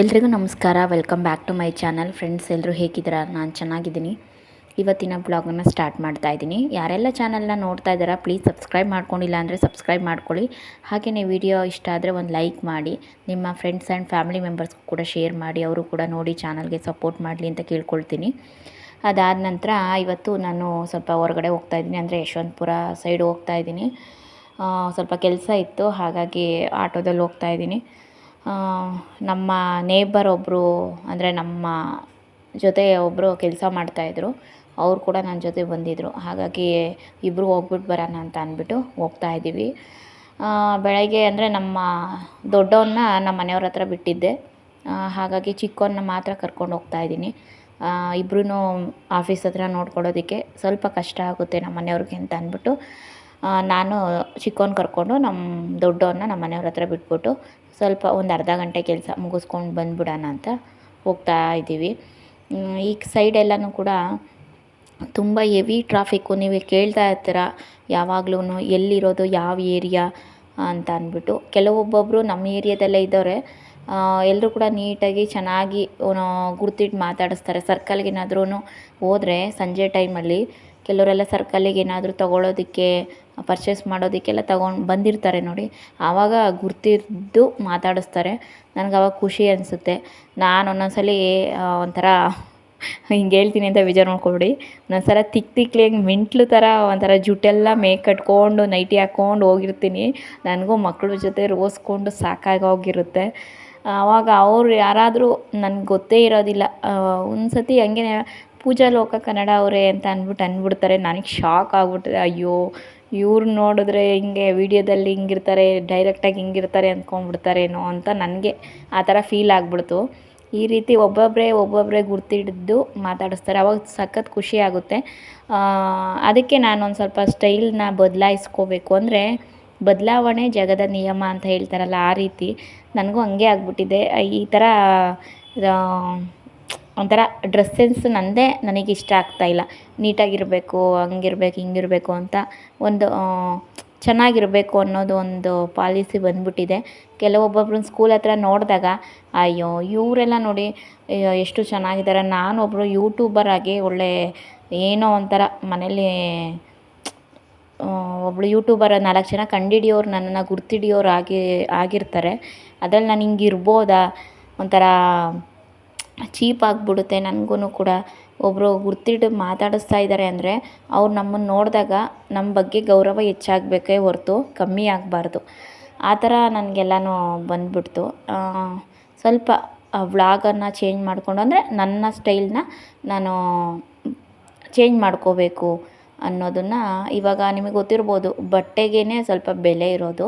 ಎಲ್ರಿಗೂ ನಮಸ್ಕಾರ. Welcome back to my channel friends ಎಲ್ಲರೂ ಹೇಗಿದ್ದೀರಾ? ನಾನು ಚೆನ್ನಾಗಿದ್ದೀನಿ. ಇವತ್ತಿನ ಬ್ಲಾಗನ್ನು ಸ್ಟಾರ್ಟ್ ಮಾಡ್ತಾ ಇದ್ದೀನಿ. ಯಾರೆಲ್ಲ ಚಾನಲ್ನ ನೋಡ್ತಾ ಇದ್ದಾರಾ ಪ್ಲೀಸ್ ಸಬ್ಸ್ಕ್ರೈಬ್ ಮಾಡ್ಕೊಂಡಿಲ್ಲ ಅಂದರೆ ಸಬ್ಸ್ಕ್ರೈಬ್ ಮಾಡ್ಕೊಳ್ಳಿ. ಹಾಗೆಯೇ ವಿಡಿಯೋ ಇಷ್ಟ ಆದರೆ ಒಂದು ಲೈಕ್ ಮಾಡಿ, ನಿಮ್ಮ ಫ್ರೆಂಡ್ಸ್ ಆ್ಯಂಡ್ ಫ್ಯಾಮಿಲಿ ಮೆಂಬರ್ಸ್ಗೂ ಕೂಡ ಶೇರ್ ಮಾಡಿ, ಅವರು ಕೂಡ ನೋಡಿ ಚಾನಲ್ಗೆ ಸಪೋರ್ಟ್ ಮಾಡಲಿ ಅಂತ ಕೇಳ್ಕೊಳ್ತೀನಿ. ಅದಾದ ನಂತರ ಇವತ್ತು ನಾನು ಸ್ವಲ್ಪ ಹೊರಗಡೆ ಹೋಗ್ತಾ ಇದ್ದೀನಿ. ಅಂದರೆ ಯಶವಂತಪುರ ಸೈಡ್ ಹೋಗ್ತಾ ಇದ್ದೀನಿ. ಸ್ವಲ್ಪ ಕೆಲಸ ಇತ್ತು. ಹಾಗಾಗಿ ಆಟೋದಲ್ಲಿ ಹೋಗ್ತಾ ಇದ್ದೀನಿ. ನಮ್ಮ ನೇಬರ್ ಒಬ್ಬರು ಅಂದರೆ ನಮ್ಮ ಜೊತೆ ಒಬ್ಬರು ಕೆಲಸ ಮಾಡ್ತಾಯಿದ್ರು ಅವ್ರು ಕೂಡ ನನ್ನ ಜೊತೆ ಬಂದಿದ್ದರು ಹಾಗಾಗಿ ಇಬ್ಬರು ಹೋಗ್ಬಿಟ್ಟು ಬರೋಣ ಅಂತ ಅಂದ್ಬಿಟ್ಟು ಹೋಗ್ತಾ ಇದ್ದೀವಿ. ಬೆಳಗ್ಗೆ ಅಂದರೆ ನಮ್ಮ ದೊಡ್ಡವನ್ನ ನಮ್ಮ ಮನೆಯವ್ರ ಹತ್ರ ಬಿಟ್ಟಿದ್ದೆ. ಹಾಗಾಗಿ ಚಿಕ್ಕವನ್ನ ಮಾತ್ರ ಕರ್ಕೊಂಡು ಹೋಗ್ತಾ ಇದ್ದೀನಿ. ಇಬ್ಬರೂ ಆಫೀಸ್ ಹತ್ರ ನೋಡ್ಕೊಳ್ಳೋದಕ್ಕೆ ಸ್ವಲ್ಪ ಕಷ್ಟ ಆಗುತ್ತೆ ನಮ್ಮ ಮನೆಯವ್ರಿಗೆ ಅಂತ ಅಂದ್ಬಿಟ್ಟು ನಾನು ಚಿಕ್ಕವನ್ನ ಕರ್ಕೊಂಡು ನಮ್ಮ ದೊಡ್ಡವನ್ನ ನಮ್ಮ ಮನೆಯವ್ರ ಹತ್ರ ಬಿಟ್ಬಿಟ್ಟು ಸ್ವಲ್ಪ ಒಂದು ಅರ್ಧ ಗಂಟೆ ಕೆಲಸ ಮುಗಿಸ್ಕೊಂಡು ಬಂದ್ಬಿಡೋಣ ಅಂತ ಹೋಗ್ತಾ ಇದ್ದೀವಿ. ಈ ಸೈಡ್ ಎಲ್ಲನೂ ಕೂಡ ತುಂಬ ಹೆವಿ ಟ್ರಾಫಿಕ್ಕು ನೀವು ಕೇಳ್ತಾ ಇರ್ತೀರ ಯಾವಾಗ್ಲೂ ಎಲ್ಲಿರೋದು, ಯಾವ ಏರಿಯಾ ಅಂತ ಅಂದ್ಬಿಟ್ಟು. ಕೆಲವೊಬ್ಬೊಬ್ಬರು ನಮ್ಮ ಏರಿಯಾದಲ್ಲೇ ಇದ್ದವ್ರೆ ಎಲ್ಲರೂ ಕೂಡ ನೀಟಾಗಿ ಚೆನ್ನಾಗಿ ಗುರ್ತಿಟ್ಟು ಮಾತಾಡಿಸ್ತಾರೆ. ಸರ್ಕಲ್ಗೆ ಏನಾದ್ರೂ ಹೋದರೆ ಸಂಜೆ ಟೈಮಲ್ಲಿ ಕೆಲವರೆಲ್ಲ ಸರ್ಕಲ್ಲಿಗೆ ಏನಾದರೂ ತೊಗೊಳೋದಕ್ಕೆ ಪರ್ಚೇಸ್ ಮಾಡೋದಕ್ಕೆಲ್ಲ ತಗೊಂಡು ಬಂದಿರ್ತಾರೆ ನೋಡಿ. ಆವಾಗ ಗುರ್ತಿದ್ದು ಮಾತಾಡಿಸ್ತಾರೆ. ನನಗೆ ಆವಾಗ ಖುಷಿ ಅನಿಸುತ್ತೆ. ನಾನು ಒಂದೊಂದು ಸಲ ಒಂಥರ ಹಿಂಗೆ ಹೇಳ್ತೀನಿ ಅಂತ ವಿಚಾರ ಮಾಡ್ಕೊಬೇಡಿ. ಒಂದೊಂದ್ಸಲ ತಿಕ್ ತಿಕ್ಲಿ ಹಿಂಗೆ ಮಿಂಟ್ಲು ಥರ ಒಂಥರ ಜುಟ್ಟೆಲ್ಲ ಮೇಕ್ ಕಟ್ಕೊಂಡು, ನೈಟಿ ಹಾಕ್ಕೊಂಡು ಹೋಗಿರ್ತೀನಿ. ನನಗೂ ಮಕ್ಕಳ ಜೊತೆ ರೋಸ್ಕೊಂಡು ಸಾಕಾಗಿ ಹೋಗಿರುತ್ತೆ. ಆವಾಗ ಅವ್ರು ಯಾರಾದರೂ ನನಗೆ ಗೊತ್ತೇ ಇರೋದಿಲ್ಲ. ಒಂದು ಸತಿ ಹಂಗೆ ಪೂಜಾ ಲೋಕ ಕನ್ನಡ ಅವರೇ ಅಂತ ಅಂದ್ಬಿಟ್ಟು ಅಂದ್ಬಿಡ್ತಾರೆ. ನನಗೆ ಶಾಕ್ ಆಗ್ಬಿಟ್ಟಿದೆ. ಅಯ್ಯೋ ಇವ್ರು ನೋಡಿದ್ರೆ ಹಿಂಗೆ ವೀಡಿಯೋದಲ್ಲಿ ಹಿಂಗಿರ್ತಾರೆ ಡೈರೆಕ್ಟಾಗಿ ಹಿಂಗಿರ್ತಾರೆ ಅಂದ್ಕೊಂಡ್ಬಿಡ್ತಾರೇನೋ ಅಂತ ನನಗೆ ಆ ಥರ ಫೀಲ್ ಆಗಿಬಿಡ್ತು. ಈ ರೀತಿ ಒಬ್ಬೊಬ್ಬರೇ ಒಬ್ಬೊಬ್ಬರೇ ಗುರ್ತಿಡಿದ್ದು ಮಾತಾಡಿಸ್ತಾರೆ. ಅವಾಗ ಸಖತ್ ಖುಷಿ ಆಗುತ್ತೆ. ಅದಕ್ಕೆ ನಾನು ಒಂದು ಸ್ವಲ್ಪ ಸ್ಟೈಲ್ನ ಬದಲಾಯಿಸ್ಕೋಬೇಕು. ಅಂದರೆ ಬದಲಾವಣೆ ಜಗದ ನಿಯಮ ಅಂತ ಹೇಳ್ತಾರಲ್ಲ ಆ ರೀತಿ. ನನಗೂ ಹಂಗೆ ಆಗಿಬಿಟ್ಟಿದೆ. ಈ ಥರ ಒಂಥರ ಡ್ರೆಸ್ ಸೆನ್ಸ್ ನನ್ನದೇ ನನಗೆ ಇಷ್ಟ ಆಗ್ತಾಯಿಲ್ಲ ನೀಟಾಗಿರಬೇಕು, ಹಂಗಿರ್ಬೇಕು, ಹಿಂಗಿರಬೇಕು ಅಂತ ಒಂದು ಚೆನ್ನಾಗಿರಬೇಕು ಅನ್ನೋದು ಒಂದು ಪಾಲಿಸಿ ಬಂದ್ಬಿಟ್ಟಿದೆ. ಕೆಲವೊಬ್ಬೊಬ್ರನ್ನ ಸ್ಕೂಲ್ ಹತ್ರ ನೋಡಿದಾಗ, ಅಯ್ಯೋ, ಇವರೆಲ್ಲ ನೋಡಿ, ಅಯ್ಯೋ, ಎಷ್ಟು ಚೆನ್ನಾಗಿದ್ದಾರೆ. ನಾನೊಬ್ಬರು ಯೂಟ್ಯೂಬರ್ ಆಗಿ ಒಳ್ಳೆ ಏನೋ ಒಂಥರ ಮನೇಲಿ ಒಬ್ಬಳು ಯೂಟ್ಯೂಬರ್ ನಾಲ್ಕು ಜನ ಕಂಡಿಡಿಯೋರು, ನನ್ನನ್ನು ಗುರ್ತಿಡಿಯೋರು ಆಗಿ, ಆಗಿರ್ತಾರೆ. ಅದ್ರಲ್ಲಿ ನಾನು ಹಿಂಗೆ ಇರ್ಬೋದಾ ಒಂಥರ ಚೀಪ್ ಆಗಿಬಿಡುತ್ತೆ ನನಗೂ ಕೂಡ. ಒಬ್ಬರು ಗುರ್ತಿಟ್ಟು ಮಾತಾಡಿಸ್ತಾ ಇದ್ದಾರೆ ಅಂದರೆ ಅವ್ರು ನಮ್ಮನ್ನು ನೋಡಿದಾಗ ನಮ್ಮ ಬಗ್ಗೆ ಗೌರವ ಹೆಚ್ಚಾಗಬೇಕೇ ಹೊರತು ಕಮ್ಮಿ ಆಗಬಾರ್ದು. ಆ ಥರ ನನಗೆಲ್ಲನೂ ಬಂದ್ಬಿಡ್ತು. ಸ್ವಲ್ಪ ವ್ಲಾಗನ್ನು ಚೇಂಜ್ ಮಾಡಿಕೊಂಡು ಅಂದರೆ ನನ್ನ ಸ್ಟೈಲ್ನ ನಾನು ಚೇಂಜ್ ಮಾಡ್ಕೋಬೇಕು ಅನ್ನೋದನ್ನು ಇವಾಗ ನಿಮಗೆ ಗೊತ್ತಿರ್ಬೋದು ಬಟ್ಟೆಗೇ ಸ್ವಲ್ಪ ಬೆಲೆ ಇರೋದು.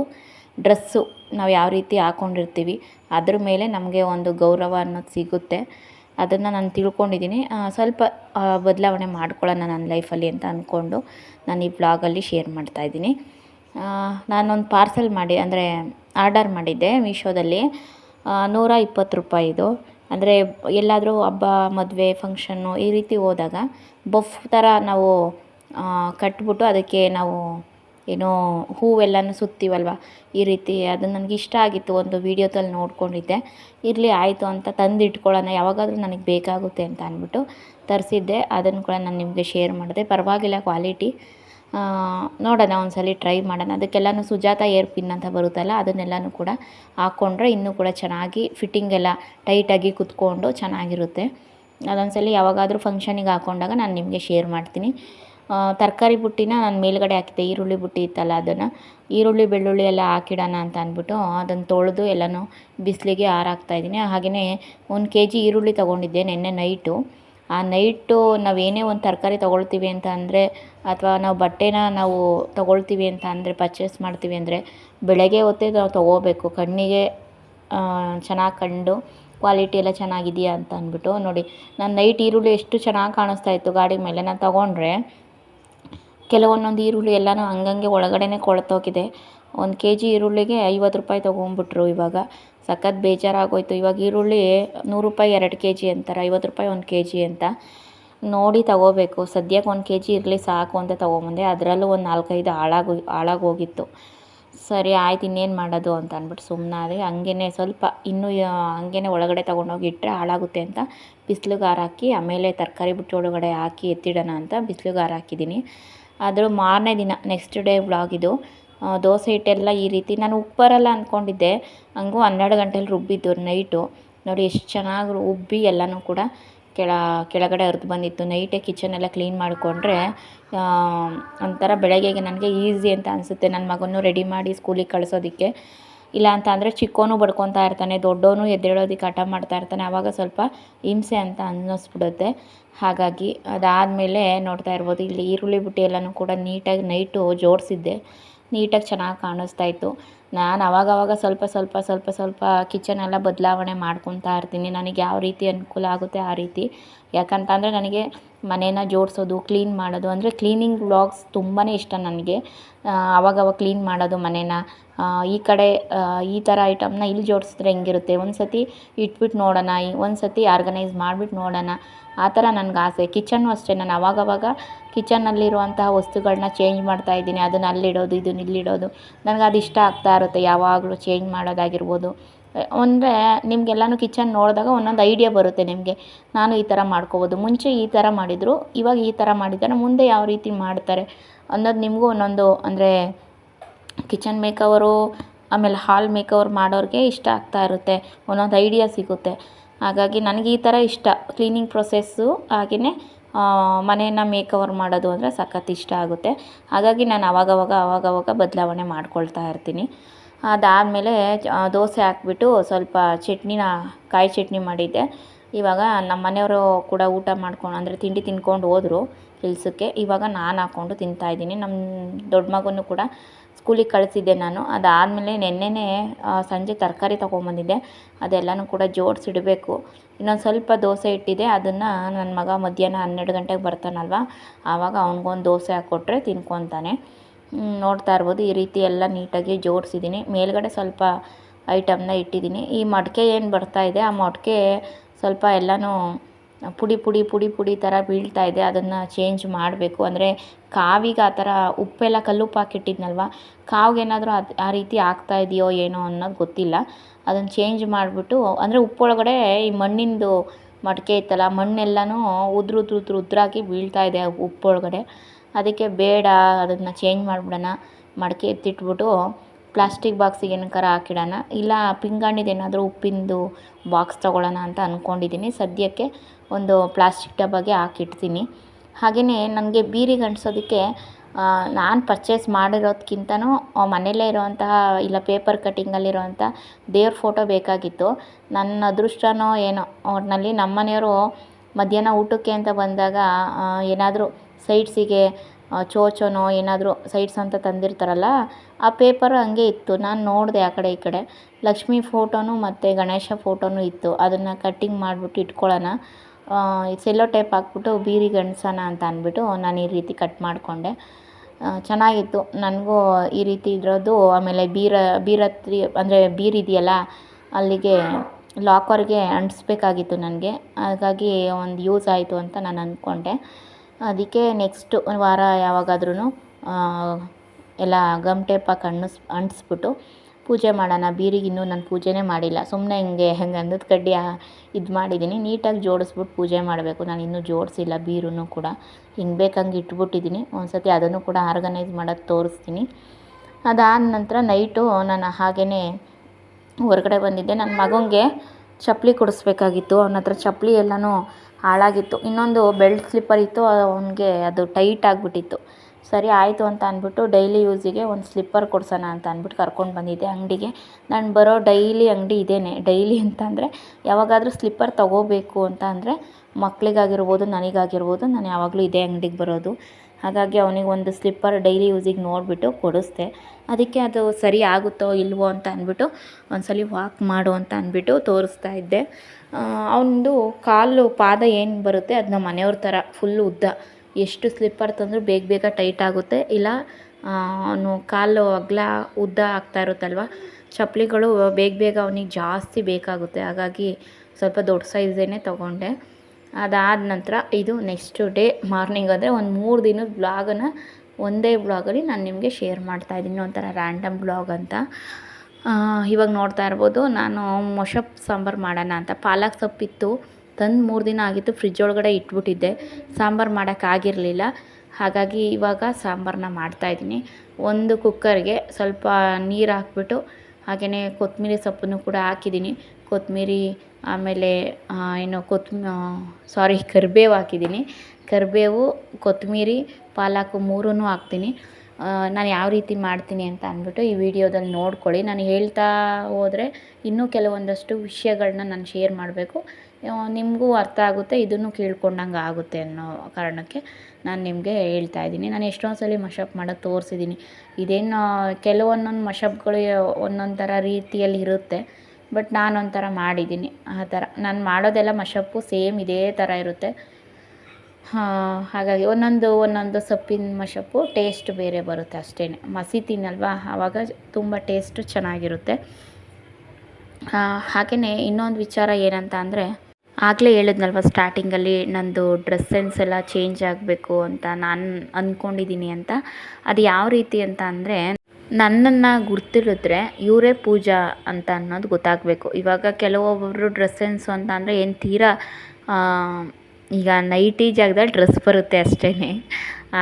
ಡ್ರೆಸ್ಸು ನಾವು ಯಾವ ರೀತಿ ಹಾಕ್ಕೊಂಡಿರ್ತೀವಿ ಅದ್ರ ಮೇಲೆ ನಮಗೆ ಒಂದು ಗೌರವ ಅನ್ನೋದು ಸಿಗುತ್ತೆ. ಅದನ್ನು ನಾನು ತಿಳ್ಕೊಂಡಿದ್ದೀನಿ. ಸ್ವಲ್ಪ ಬದಲಾವಣೆ ಮಾಡ್ಕೊಳ್ಳೋಣ ನನ್ನ ಲೈಫಲ್ಲಿ ಅಂತ ಅಂದ್ಕೊಂಡು ನಾನು ಈ ಬ್ಲಾಗಲ್ಲಿ ಶೇರ್ ಮಾಡ್ತಾಯಿದ್ದೀನಿ ನಾನೊಂದು ಪಾರ್ಸೆಲ್ ಮಾಡಿ, ಅಂದರೆ ಆರ್ಡರ್ ಮಾಡಿದ್ದೆ ಮೀಶೋದಲ್ಲಿ. ನೂರ ಇಪ್ಪತ್ತು ರೂಪಾಯಿದು ಅಂದರೆ ಎಲ್ಲಾದರೂ ಹಬ್ಬ, ಮದುವೆ, ಫಂಕ್ಷನ್ನು ಈ ರೀತಿ ಹೋದಾಗ ಬಫ್ ಥರ ನಾವು ಕಟ್ಬಿಟ್ಟು ಅದಕ್ಕೆ ನಾವು ಏನೋ ಹೂವೆಲ್ಲನೂ ಸುತ್ತೀವಲ್ವ? ಈ ರೀತಿ ಅದು ನನಗೆ ಇಷ್ಟ ಆಗಿತ್ತು, ಒಂದು ವೀಡಿಯೋದಲ್ಲಿ ನೋಡ್ಕೊಂಡಿದ್ದೆ. ಇರಲಿ, ಆಯಿತು ಅಂತ ತಂದು ಇಟ್ಕೊಳ್ಳೋಣ ಯಾವಾಗಾದರೂ ನನಗೆ ಬೇಕಾಗುತ್ತೆ ಅಂತ ಅಂದ್ಬಿಟ್ಟು ತರಿಸಿದ್ದೆ. ಅದನ್ನು ಕೂಡ ನಾನು ನಿಮಗೆ ಶೇರ್ ಮಾಡಿದೆ. ಪರವಾಗಿಲ್ಲ, ಕ್ವಾಲಿಟಿ. ನೋಡೋಣ, ಒಂದ್ಸಲ ಟ್ರೈ ಮಾಡೋಣ. ಅದಕ್ಕೆಲ್ಲನೂ ಸುಜಾತ ಏರ್ ಪಿನ್ ಅಂತ ಬರುತ್ತಲ್ಲ, ಅದನ್ನೆಲ್ಲನೂ ಕೂಡ ಹಾಕ್ಕೊಂಡ್ರೆ ಇನ್ನೂ ಕೂಡ ಚೆನ್ನಾಗಿ ಫಿಟ್ಟಿಂಗ್ ಎಲ್ಲ ಟೈಟಾಗಿ ಕುತ್ಕೊಂಡು ಚೆನ್ನಾಗಿರುತ್ತೆ. ಅದೊಂದ್ಸಲ ಯಾವಾಗಾದರೂ ಫಂಕ್ಷನಿಗೆ ಹಾಕ್ಕೊಂಡಾಗ ನಾನು ನಿಮಗೆ ಶೇರ್ ಮಾಡ್ತೀನಿ. ತರಕಾರಿ ಬುಟ್ಟಿನ ನಾನು ಮೇಲ್ಗಡೆ ಹಾಕಿದ್ದೆ. ಈರುಳ್ಳಿ ಬುಟ್ಟಿ ಇತ್ತಲ್ಲ ಅದನ್ನು. ಈರುಳ್ಳಿ, ಬೆಳ್ಳುಳ್ಳಿ ಎಲ್ಲ ಹಾಕಿಡೋಣ ಅಂತ ಅಂದ್ಬಿಟ್ಟು ಅದನ್ನು ತೊಳೆದು ಎಲ್ಲನೂ ಬಿಸಿಲಿಗೆ ಆರಾಕ್ತಾಯಿದ್ದೀನಿ ಹಾಗೆಯೇ ಒಂದು ಕೆ ಜಿ ಈರುಳ್ಳಿ ತೊಗೊಂಡಿದ್ದೆ ನಿನ್ನೆ ನೈಟು. ಆ ನೈಟು ನಾವೇನೇ ಒಂದು ತರಕಾರಿ ತೊಗೊಳ್ತೀವಿ ಅಂತ ಅಂದರೆ ಅಥವಾ ನಾವು ಬಟ್ಟೆನ ನಾವು ತೊಗೊಳ್ತೀವಿ ಅಂತ ಅಂದರೆ ಪರ್ಚೇಸ್ ಮಾಡ್ತೀವಿ ಅಂದರೆ ಬೆಳಗ್ಗೆ ಹೊತ್ತೇ ನಾವು ತೊಗೋಬೇಕು. ಕಣ್ಣಿಗೆ ಚೆನ್ನಾಗಿ ಕಂಡು ಕ್ವಾಲಿಟಿ ಎಲ್ಲ ಚೆನ್ನಾಗಿದೆಯಾ ಅಂತ ಅಂದ್ಬಿಟ್ಟು ನೋಡಿ. ನಾನು ನೈಟ್ ಈರುಳ್ಳಿ ಎಷ್ಟು ಚೆನ್ನಾಗಿ ಕಾಣಿಸ್ತಾ ಇತ್ತು ಗಾಡಿ ಮೇಲೆ. ನಾನು ತೊಗೊಂಡ್ರೆ ಕೆಲವೊಂದೊಂದು ಈರುಳ್ಳಿ ಎಲ್ಲನೂ ಹಂಗಂಗೆ ಒಳಗಡೆನೆ ಕೊಳ್ತೋಗಿದೆ ಒಂದು ಕೆ ಜಿ ಈರುಳ್ಳಿಗೆ ಐವತ್ತು ರೂಪಾಯಿ ತೊಗೊಂಬಿಟ್ರು ಇವಾಗ. ಸಖತ್ ಬೇಜಾರಾಗೋಯ್ತು. ಇವಾಗ ಈರುಳ್ಳಿ ನೂರು ರೂಪಾಯಿ ಎರಡು ಕೆ ಜಿ ಅಂತಾರೆ, ಐವತ್ತು ರೂಪಾಯಿ ಒಂದು ಕೆ ಜಿ ಅಂತ. ನೋಡಿ ತಗೋಬೇಕು. ಸದ್ಯಕ್ಕೆ ಒಂದು ಕೆ ಜಿ ಇರಲಿ ಸಾಕು ಅಂತ ತೊಗೊಂಬಂದೆ. ಅದರಲ್ಲೂ ಒಂದು ನಾಲ್ಕೈದು ಹಾಳಾಗೋ, ಹಾಳಾಗೋಗಿತ್ತು. ಸರಿ, ಆಯ್ತು, ಇನ್ನೇನು ಮಾಡೋದು ಅಂತ ಅಂದ್ಬಿಟ್ಟು ಸುಮ್ಮನಾದೆ ಹಂಗೇ ಸ್ವಲ್ಪ ಇನ್ನೂ ಹಂಗೇ ಒಳಗಡೆ ತೊಗೊಂಡೋಗಿ ಇಟ್ಟರೆ ಹಾಳಾಗುತ್ತೆ ಅಂತ ಬಿಸಿಲುಗಾರ ಹಾಕಿ, ಆಮೇಲೆ ತರಕಾರಿ ಬಿಟ್ಟು ಒಳಗಡೆ ಹಾಕಿ ಎತ್ತಿಡೋಣ ಅಂತ ಬಿಸಿಲುಗಾರ ಹಾರಾಕಿದ್ದೀನಿ ಅದ್ರ ಮಾರನೇ ದಿನ ನೆಕ್ಸ್ಟ್ ಡೇ ವ್ಲಾಗ್ ಇದು. ದೋಸೆ, ಹಿಟ್ಟೆಲ್ಲ ಈ ರೀತಿ. ನಾನು ಉಪ್ಪು ಬರಲ್ಲ ಅಂದ್ಕೊಂಡಿದ್ದೆ. ಹಂಗೂ ಹನ್ನೆರಡು ಗಂಟೆಲಿ ರುಬ್ಬಿದ್ದು ನೈಟು ನೋಡಿ, ಎಷ್ಟು ಚೆನ್ನಾಗಿ ಉಬ್ಬಿ ಎಲ್ಲನೂ ಕೂಡ ಕೆಳ, ಕೆಳಗಡೆ ಅರ್ದು ಬಂದಿತ್ತು. ನೈಟೇ ಕಿಚನ್ ಎಲ್ಲ ಕ್ಲೀನ್ ಮಾಡಿಕೊಂಡ್ರೆ ಒಂಥರ ಬೆಳಗ್ಗೆಗೆ ನನಗೆ ಈಸಿ ಅಂತ ಅನಿಸುತ್ತೆ. ನನ್ನ ಮಗನೂ ರೆಡಿ ಮಾಡಿ ಸ್ಕೂಲಿಗೆ ಕಳಿಸೋದಕ್ಕೆ. ಇಲ್ಲ ಅಂತ ಅಂದರೆ ಚಿಕ್ಕೋನು ಬಡ್ಕೊತಾ ಇರ್ತಾನೆ, ದೊಡ್ಡೋನು ಎದ್ದೇಳೋದಕ್ಕೆ ಹಠ ಮಾಡ್ತಾ ಇರ್ತಾನೆ ಆವಾಗ ಸ್ವಲ್ಪ ಹಿಂಸೆ ಅಂತ ಅನ್ನಿಸ್ಬಿಡುತ್ತೆ. ಹಾಗಾಗಿ ಅದಾದಮೇಲೆ ನೋಡ್ತಾ ಇರ್ಬೋದು, ಇಲ್ಲಿ ಈರುಳ್ಳಿ ಬುಟ್ಟಿ ಎಲ್ಲನೂ ಕೂಡ ನೀಟಾಗಿ ನೈಟು ಜೋಡಿಸಿದ್ದೆ ನೀಟಾಗಿ ಚೆನ್ನಾಗಿ ಕಾಣಿಸ್ತಾ ಇತ್ತು. ನಾನು ಅವಾಗವಾಗ ಸ್ವಲ್ಪ ಸ್ವಲ್ಪ ಸ್ವಲ್ಪ ಸ್ವಲ್ಪ ಕಿಚನ್ ಎಲ್ಲ ಬದಲಾವಣೆ ಮಾಡ್ಕೊತಾ ಇರ್ತೀನಿ. ನನಗೆ ಯಾವ ರೀತಿ ಅನುಕೂಲ ಆಗುತ್ತೆ ಆ ರೀತಿ. ಯಾಕಂತಂದರೆ ನನಗೆ ಮನೇನ ಜೋಡಿಸೋದು ಕ್ಲೀನ್ ಮಾಡೋದು ಅಂದರೆ ಕ್ಲೀನಿಂಗ್ ವ್ಲಾಗ್ಸ್ ತುಂಬಾ ಇಷ್ಟ ನನಗೆ. ಅವಾಗವಾಗ ಕ್ಲೀನ್ ಮಾಡೋದು ಮನೇನ. ಈ ಕಡೆ ಈ ಥರ ಐಟಮ್ನ ಇಲ್ಲಿ ಜೋಡಿಸಿದ್ರೆ ಹೆಂಗಿರುತ್ತೆ? ಒಂದು ಸತಿ ಇಟ್ಬಿಟ್ಟು ನೋಡೋಣ ಒಂದು ಸತಿ ಆರ್ಗನೈಸ್ ಮಾಡಿಬಿಟ್ಟು ನೋಡೋಣ. ಆ ಥರ ನನಗೆ ಆಸೆ. ಕಿಚನ್ನು ಅಷ್ಟೇ. ನಾನು ಅವಾಗವಾಗ ಕಿಚನ್ನಲ್ಲಿರುವಂತಹ ವಸ್ತುಗಳನ್ನ ಚೇಂಜ್ ಮಾಡ್ತಾ ಇದ್ದೀನಿ. ಅದನ್ನು ಅಲ್ಲಿಡೋದು, ಇದನ್ನ ಇಲ್ಲಿಡೋದು. ನನಗೆ ಅದು ಇಷ್ಟ ಆಗ್ತಾ ಇರುತ್ತೆ ಯಾವಾಗಲೂ ಚೇಂಜ್ ಮಾಡೋದಾಗಿರ್ಬೋದು. ಅಂದರೆ ನಿಮಗೆಲ್ಲನೂ ಕಿಚನ್ ನೋಡಿದಾಗ ಒಂದೊಂದು ಐಡಿಯಾ ಬರುತ್ತೆ ನಿಮಗೆ. ನಾನು ಈ ಥರ ಮಾಡ್ಕೋಬೋದು, ಮುಂಚೆ ಈ ಥರ ಮಾಡಿದರು, ಇವಾಗ ಈ ಥರ ಮಾಡಿದ್ದಾರೆ, ಮುಂದೆ ಯಾವ ರೀತಿ ಮಾಡ್ತಾರೆ ಅನ್ನೋದು ನಿಮಗೂ ಒಂದೊಂದು ಅಂದರೆ ಕಿಚನ್ ಮೇಕವರು ಆಮೇಲೆ ಹಾಲ್ ಮೇಕವರ್ ಮಾಡೋರಿಗೆ ಇಷ್ಟ ಆಗ್ತಾ ಇರುತ್ತೆ, ಒಂದೊಂದು ಐಡಿಯಾ ಸಿಗುತ್ತೆ. ಹಾಗಾಗಿ ನನಗೆ ಈ ಥರ ಇಷ್ಟ ಕ್ಲೀನಿಂಗ್ ಪ್ರೊಸೆಸ್ಸು ಹಾಗೆಯೇ ಮನೇನ ಮೇಕವರ್ ಮಾಡೋದು ಅಂದರೆ ಸಖತ್ ಇಷ್ಟ ಆಗುತ್ತೆ. ಹಾಗಾಗಿ ನಾನು ಅವಾಗವಾಗ ಅವಾಗವಾಗ ಬದಲಾವಣೆ ಮಾಡ್ಕೊಳ್ತಾ ಇರ್ತೀನಿ. ಅದಾದಮೇಲೆ ದೋಸೆ ಹಾಕ್ಬಿಟ್ಟು ಸ್ವಲ್ಪ ಚಟ್ನಿನ, ಕಾಯಿ ಚಟ್ನಿ ಮಾಡಿದ್ದೆ. ಇವಾಗ ನಮ್ಮ ಮನೆಯವರು ಕೂಡ ಊಟ ಮಾಡ್ಕೊಂಡು ಅಂದರೆ ತಿಂಡಿ ತಿನ್ಕೊಂಡು ಹೋದರು ಕೆಲಸಕ್ಕೆ ಇವಾಗ ನಾನು ಹಾಕ್ಕೊಂಡು ತಿಂತಾಯಿದ್ದೀನಿ ನಮ್ಮ ದೊಡ್ಡ ಮಗನೂ ಕೂಡ ಸ್ಕೂಲಿಗೆ ಕಳಿಸಿದ್ದೆ ನಾನು. ಅದಾದಮೇಲೆ ನೆನ್ನೆನೇ ಸಂಜೆ ತರಕಾರಿ ತೊಗೊಂಬಂದಿದ್ದೆ. ಅದೆಲ್ಲನೂ ಕೂಡ ಜೋಡಿಸಿಡಬೇಕು ಇನ್ನೊಂದು ಸ್ವಲ್ಪ ದೋಸೆ ಇಟ್ಟಿದೆ ಅದನ್ನು ನನ್ನ ಮಗ ಮಧ್ಯಾಹ್ನ ಹನ್ನೆರಡು ಗಂಟೆಗೆ ಬರ್ತಾನಲ್ವ? ಆವಾಗ ಅವನಿಗೊಂದು ದೋಸೆ ಹಾಕ್ಕೊಟ್ರೆ ತಿನ್ಕೊತಾನೆ. ನೋಡ್ತಾ ಇರ್ಬೋದು. ಈ ರೀತಿ ಎಲ್ಲ ನೀಟಾಗಿ ಜೋಡಿಸಿದ್ದೀನಿ. ಮೇಲ್ಗಡೆ ಸ್ವಲ್ಪ ಐಟಮ್ನ ಇಟ್ಟಿದ್ದೀನಿ. ಈ ಮಡಿಕೆ ಏನು ಬರ್ತಾ ಇದೆ? ಆ ಮಡಿಕೆ ಸ್ವಲ್ಪ ಎಲ್ಲನೂ ಪುಡಿ ಪುಡಿ ಪುಡಿ ಪುಡಿ ಥರ ಬೀಳ್ತಾ ಇದೆ. ಅದನ್ನು ಚೇಂಜ್ ಮಾಡಬೇಕು. ಅಂದರೆ ಕಾವಿಗೆ ಆ ಥರ ಉಪ್ಪೆಲ್ಲ ಕಲ್ಲುಪ್ಪು ಹಾಕಿಟ್ಟಿದ್ನಲ್ವ ಕಾವಿಗೇನಾದರೂ ಅದು, ಆ ರೀತಿ ಆಗ್ತಾ ಇದೆಯೋ ಏನೋ ಅನ್ನೋದು ಗೊತ್ತಿಲ್ಲ. ಅದನ್ನು ಚೇಂಜ್ ಮಾಡಿಬಿಟ್ಟು, ಅಂದರೆ ಉಪ್ಪೊಳಗಡೆ ಈ ಮಣ್ಣಿಂದು ಮಡಿಕೆ ಇತ್ತಲ್ಲ, ಮಣ್ಣೆಲ್ಲನೂ ಉದ್ರು ಉದ್ರು ಉದ್ರು, ಉದ್ರಾಗಿ ಬೀಳ್ತಾ ಇದೆ ಉಪ್ಪೊಳಗಡೆ. ಅದಕ್ಕೆ ಬೇಡ, ಅದನ್ನು ಚೇಂಜ್ ಮಾಡಿಬಿಡೋಣ. ಮಡಿಕೆ ಎತ್ತಿಟ್ಬಿಟ್ಟು ಪ್ಲಾಸ್ಟಿಕ್ ಬಾಕ್ಸಿಗೆ ಏನಕ್ಕಾರ ಹಾಕಿಡೋಣ. ಇಲ್ಲ, ಪಿಂಗಾಣಿದು ಏನಾದರೂ ಉಪ್ಪಿಂದು ಬಾಕ್ಸ್ ತೊಗೊಳ್ಳೋಣ ಅಂತ ಅಂದ್ಕೊಂಡಿದ್ದೀನಿ ಸದ್ಯಕ್ಕೆ ಒಂದು ಪ್ಲಾಸ್ಟಿಕ್ ಡಬ್ಬಗೆ ಹಾಕಿಡ್ತೀನಿ. ಹಾಗೆಯೇ ನನಗೆ ಬೀರಿಗೆ ಅಂಟಿಸೋದಕ್ಕೆ ನಾನು ಪರ್ಚೇಸ್ ಮಾಡಿರೋದ್ಕಿಂತನೂ ಮನೆಯಲ್ಲೇ ಇರೋವಂತಹ ಇಲ್ಲ ಪೇಪರ್ ಕಟ್ಟಿಂಗಲ್ಲಿರೋವಂಥ ದೇವ್ರ ಫೋಟೋ ಬೇಕಾಗಿತ್ತು. ನನ್ನ ಅದೃಷ್ಟನೋ ಏನೋ ಒಟ್ಟಿನಲ್ಲಿ ನಮ್ಮ ಮನೆಯವರು ಮಧ್ಯಾಹ್ನ ಊಟಕ್ಕೆ ಅಂತ ಬಂದಾಗ ಏನಾದರೂ ಸೈಡ್ಸಿಗೆ ಚೋಚೋನೋ ಏನಾದರೂ ಸೈಡ್ಸ್ ಅಂತ ತಂದಿರ್ತಾರಲ್ಲ, ಆ ಪೇಪರು ಹಂಗೆ ಇತ್ತು. ನಾನು ನೋಡಿದೆ ಆ ಕಡೆ ಈ ಕಡೆ. ಲಕ್ಷ್ಮೀ ಫೋಟೋನು ಮತ್ತು ಗಣೇಶ ಫೋಟೋನು ಇತ್ತು. ಅದನ್ನು ಕಟ್ಟಿಂಗ್ ಮಾಡಿಬಿಟ್ಟು ಇಟ್ಕೊಳ್ಳೋಣ. ಸೆಲ್ಲೋ ಟೇಪ್ ಹಾಕ್ಬಿಟ್ಟು ಬೀರಿಗೆ ಅಂಟ್ಸೋಣ ಅಂತ ಅಂದ್ಬಿಟ್ಟು ನಾನು ಈ ರೀತಿ ಕಟ್ ಮಾಡಿಕೊಂಡೆ. ಚೆನ್ನಾಗಿತ್ತು. ನನಗೂ ಈ ರೀತಿ ಇರೋದು ಆಮೇಲೆ ಬೀರ, ಬೀರತ್ರಿ ಅಂದರೆ ಬೀರಿದೆಯಲ್ಲ, ಅಲ್ಲಿಗೆ ಲಾಕರ್ಗೆ ಅಂಟಿಸ್ಬೇಕಾಗಿತ್ತು ನನಗೆ. ಹಾಗಾಗಿ ಒಂದು ಯೂಸ್ ಆಯಿತು ಅಂತ ನಾನು ಅಂದ್ಕೊಂಡೆ ಅದಕ್ಕೆ ನೆಕ್ಸ್ಟು ವಾರ ಯಾವಾಗಾದ್ರೂ ಎಲ್ಲ ಗಮ್ ಟೇಪ್ ಹಾಕಿ ಅಂಟಿಸ್ಬಿಟ್ಟು ಪೂಜೆ ಮಾಡೋಣ, ಬೀರಿಗೆ ಇನ್ನೂ ನಾನು ಪೂಜೆನೇ ಮಾಡಿಲ್ಲ. ಸುಮ್ಮನೆ ಹಿಂಗೆ, ಹೆಂಗೆ ಗಂಧದ ಕಡ್ಡಿ ಇದು ಮಾಡಿದ್ದೀನಿ ನೀಟಾಗಿ ಜೋಡಿಸ್ಬಿಟ್ಟು ಪೂಜೆ ಮಾಡಬೇಕು. ನಾನು ಇನ್ನೂ ಜೋಡಿಸಿಲ್ಲ ಬೀರನ್ನು ಕೂಡ. ಹಿಂಗೆ ಬೇಕಂಗೆ ಇಟ್ಬಿಟ್ಟಿದ್ದೀನಿ ಒಂದು ಸತಿ ಅದನ್ನು ಕೂಡ ಆರ್ಗನೈಸ್ ಮಾಡೋದು ತೋರಿಸ್ತೀನಿ. ಅದಾದ ನಂತರ ನೈಟು ನಾನು ಹಾಗೇ ಹೊರಗಡೆ ಬಂದಿದ್ದೆ. ನನ್ನ ಮಗನಿಗೆ ಚಪ್ಪಲಿ ಕೊಡಿಸ್ಬೇಕಾಗಿತ್ತು. ಅವನ ಹತ್ರ ಚಪ್ಪಲಿ ಎಲ್ಲನೂ ಹಾಳಾಗಿತ್ತು. ಇನ್ನೊಂದು ಬೆಲ್ಟ್ ಸ್ಲಿಪ್ಪರ್ ಇತ್ತು. ಅವನಿಗೆ ಅದು ಟೈಟ್ ಆಗಿಬಿಟ್ಟಿತ್ತು. ಸರಿ, ಆಯಿತು ಅಂತ ಅಂದ್ಬಿಟ್ಟು ಡೈಲಿ ಯೂಸಿಗೆ ಒಂದು ಸ್ಲಿಪ್ಪರ್ ಕೊಡ್ಸೋಣ ಅಂತ ಅಂದ್ಬಿಟ್ಟು ಕರ್ಕೊಂಡು ಬಂದಿದ್ದೆ ಅಂಗಡಿಗೆ. ನಾನು ಬರೋ ಡೈಲಿ ಅಂಗಡಿ ಇದೇನೆ. ಡೈಲಿ ಅಂತಂದರೆ ಯಾವಾಗಾದರೂ ಸ್ಲಿಪ್ಪರ್ ತೊಗೋಬೇಕು ಅಂತ ಅಂದರೆ ಮಕ್ಕಳಿಗಾಗಿರ್ಬೋದು ನನಗಾಗಿರ್ಬೋದು, ನಾನು ಯಾವಾಗಲೂ ಇದೇ ಅಂಗಡಿಗೆ ಬರೋದು. ಹಾಗಾಗಿ ಅವನಿಗೆ ಒಂದು ಸ್ಲಿಪ್ಪರ್ ಡೈಲಿ ಯೂಸಿಗೆ ನೋಡಿಬಿಟ್ಟು ಕೊಡಿಸ್ದೆ. ಅದಕ್ಕೆ ಅದು ಸರಿ ಆಗುತ್ತೋ ಇಲ್ವೋ ಅಂತ ಅಂದ್ಬಿಟ್ಟು ಒಂದ್ಸಲಿ ವಾಕ್ ಮಾಡು ಅಂತ ಅಂದ್ಬಿಟ್ಟು ತೋರಿಸ್ತಾ ಇದ್ದೆ. ಅವನದು ಕಾಲು ಪಾದ ಏನು ಬರುತ್ತೆ ಅದು ನಮ್ಮ ಮನೆಯವ್ರ ಥರ ಫುಲ್ ಉದ್ದ. ಎಷ್ಟು ಸ್ಲಿಪ್ಪರ್ ತಂದರೂ ಬೇಗ ಬೇಗ ಟೈಟ್ ಆಗುತ್ತೆ. ಇಲ್ಲ ಅವನು ಕಾಲು ಅಗಲ ಉದ್ದ ಆಗ್ತಾ ಇರುತ್ತಲ್ವ, ಚಪ್ಪಲಿಗಳು ಬೇಗ ಬೇಗ ಅವನಿಗೆ ಜಾಸ್ತಿ ಬೇಕಾಗುತ್ತೆ. ಹಾಗಾಗಿ ಸ್ವಲ್ಪ ದೊಡ್ಡ ಸೈಜೇನೆ ತೊಗೊಂಡೆ. ಅದಾದ ನಂತರ ಇದು ನೆಕ್ಸ್ಟ್ ಡೇ ಮಾರ್ನಿಂಗ್ ಅಂದರೆ ಒಂದು ಮೂರು ದಿನದ ಬ್ಲಾಗನ್ನು ಒಂದೇ ಬ್ಲಾಗಲ್ಲಿ ನಾನು ನಿಮಗೆ ಶೇರ್ ಮಾಡ್ತಾ ಇದ್ದೀನಿ. ಒಂಥರ ರ್ಯಾಂಡಮ್ ಬ್ಲಾಗ್ ಅಂತ. ಇವಾಗ ನೋಡ್ತಾ ಇರ್ಬೋದು, ನಾನು ಮೊಸಪ್ ಸಾಂಬಾರು ಮಾಡೋಣ ಅಂತ. ಪಾಲಕ್ ಸೊಪ್ಪಿತ್ತು. ತಂದು ಮೂರು ದಿನ ಆಗಿತ್ತು ಫ್ರಿಜ್ ಒಳಗಡೆ ಇಟ್ಬಿಟ್ಟಿದ್ದೆ. ಸಾಂಬಾರು ಮಾಡೋಕ್ಕಾಗಿರಲಿಲ್ಲ ಹಾಗಾಗಿ ಇವಾಗ ಸಾಂಬಾರನ್ನ ಮಾಡ್ತಾಯಿದ್ದೀನಿ ಒಂದು ಕುಕ್ಕರ್ಗೆ ಸ್ವಲ್ಪ ನೀರು ಹಾಕ್ಬಿಟ್ಟು ಹಾಗೆಯೇ ಕೊತ್ತಂಬರಿ ಸೊಪ್ಪನ್ನು ಕೂಡ ಹಾಕಿದ್ದೀನಿ. ಕೊತ್ತಂಬರಿ ಆಮೇಲೆ ಏನು ಕೊತ್ತಂಬ ಸಾರಿ ಕರಿಬೇವು ಹಾಕಿದ್ದೀನಿ. ಕರಿಬೇವು ಕೊತ್ತಂಬರಿ ಪಾಲಕು ಮೂರೂ ಹಾಕ್ತೀನಿ. ನಾನು ಯಾವ ರೀತಿ ಮಾಡ್ತೀನಿ ಅಂತ ಅಂದ್ಬಿಟ್ಟು ಈ ವಿಡಿಯೋದಲ್ಲಿ ನೋಡ್ಕೊಳ್ಳಿ. ನಾನು ಹೇಳ್ತಾ ಹೋದರೆ ಇನ್ನೂ ಕೆಲವೊಂದಷ್ಟು ವಿಷಯಗಳನ್ನ ನಾನು ಶೇರ್ ಮಾಡಬೇಕು. ನಿಮಗೂ ಅರ್ಥ ಆಗುತ್ತೆ, ಇದನ್ನು ಕೇಳ್ಕೊಂಡಂಗೆ ಆಗುತ್ತೆ ಅನ್ನೋ ಕಾರಣಕ್ಕೆ ನಾನು ನಿಮಗೆ ಹೇಳ್ತಾ ಇದ್ದೀನಿ. ನಾನು ಎಷ್ಟೊಂದು ಸಲ ಮಷಪ್ ಮಾಡೋದು ತೋರಿಸಿದ್ದೀನಿ. ಇದೇನು ಕೆಲವೊಂದೊಂದು ಮಷಪ್ಗಳು ಒಂದೊಂದು ಥರ ರೀತಿಯಲ್ಲಿ ಇರುತ್ತೆ, ಬಟ್ ನಾನು ಒಂಥರ ಮಾಡಿದ್ದೀನಿ. ಆ ಥರ. ನಾನು ಮಾಡೋದೆಲ್ಲ ಮಷಪ್ಪು ಸೇಮ್ ಇದೇ ಥರ ಇರುತ್ತೆ. ಹಾಗಾಗಿ ಒಂದೊಂದು ಒಂದೊಂದು ಸೊಪ್ಪಿನ ಮಶಪ್ಪು ಟೇಸ್ಟ್ ಬೇರೆ ಬರುತ್ತೆ ಅಷ್ಟೇ ಮಸಿತೀನಲ್ವಾ ಆವಾಗ ತುಂಬ ಟೇಸ್ಟು ಚೆನ್ನಾಗಿರುತ್ತೆ. ಹಾಗೆಯೇ ಇನ್ನೊಂದು ವಿಚಾರ ಏನಂತ ಅಂದರೆ ಆಗಲೇ ಹೇಳಿದ್ನಲ್ವ ಸ್ಟಾರ್ಟಿಂಗಲ್ಲಿ ನಂದು ಡ್ರೆಸ್ ಸೆನ್ಸ್ ಎಲ್ಲ ಚೇಂಜ್ ಆಗಬೇಕು ಅಂತ ನಾನು ಅಂದ್ಕೊಂಡಿದ್ದೀನಿ ಅಂತ. ಅದು ಯಾವ ರೀತಿ ಅಂತ ಅಂದರೆ ನನ್ನನ್ನು ಗುರ್ತಿರಿದ್ರೆ ಇವರೇ ಪೂಜಾ ಅಂತ ಅನ್ನೋದು ಗೊತ್ತಾಗಬೇಕು. ಇವಾಗ ಕೆಲವೊಬ್ಬರು ಡ್ರೆಸ್ ಸೆನ್ಸು ಅಂತ ಅಂದರೆ ಏನು ತೀರಾ ಈಗ ನೈಟಿ ಜಾಗದಲ್ಲಿ ಡ್ರೆಸ್ ಬರುತ್ತೆ ಅಷ್ಟೇ